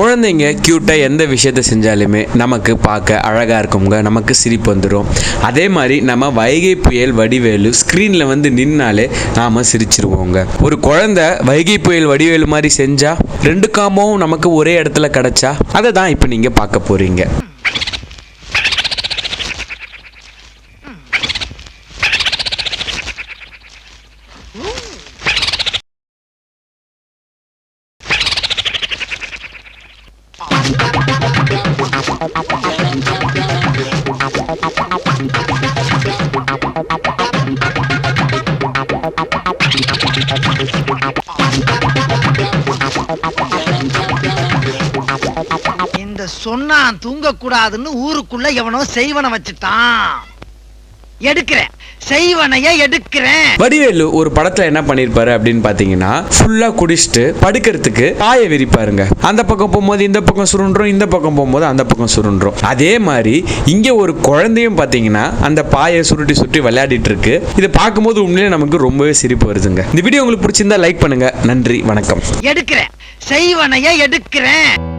குழந்தைங்க க்யூட்டாக எந்த விஷயத்த செஞ்சாலுமே நமக்கு பார்க்க அழகாக இருக்குங்க. நமக்கு சிரிப்பு வந்துடும் அதே மாதிரி நம்ம வைகை புயல் வடிவேலு ஸ்க்ரீனில் வந்து நின்னாலே நாம் சிரிச்சிருவோங்க. ஒரு குழந்தை வைகை புயல் வடிவேலு மாதிரி செஞ்சால் ரெண்டு காமும் நமக்கு ஒரே இடத்துல கிடைச்சா அதை தான் இப்போ நீங்கள் பார்க்க போகிறீங்க இந்த சொன்னான் தூங்கக்கூடாதுன்னு ஊருக்குள்ள எவனோ செய்வன வச்சுட்டான். எடுக்கிறேன். செய்வனைய எடுக்கிறேன். வடிவேலு ஒரு படத்துல என்ன பண்ணிருப்பாரு அப்படின்னு பாத்தீங்கன்னா ஃபுல்லா குடிச்சிட்டு படுக்கிறதுக்கு பாய விரிப்பாருங்க. அந்த பக்கம் போகும்போது இந்த பக்கம் சுருண்டுறோம் இந்த பக்கம் போகும்போது அந்த பக்கம் சுருண்டுறோம் அதே மாதிரி இங்க ஒரு குழந்தையும் பாத்தீங்கன்னா அந்த பாயை சுருட்டி சுருட்டி விளையாடிட்டு இருக்கு இதை பார்க்கும்போது உண்மையிலே நமக்கு ரொம்பவே சிரிப்பு வருதுங்க. இந்த வீடியோ உங்களுக்கு பிடிச்சிருந்தா லைக் பண்ணுங்க. நன்றி வணக்கம். எடுக்கிறேன். செய்வனைய எடுக்கிறேன்.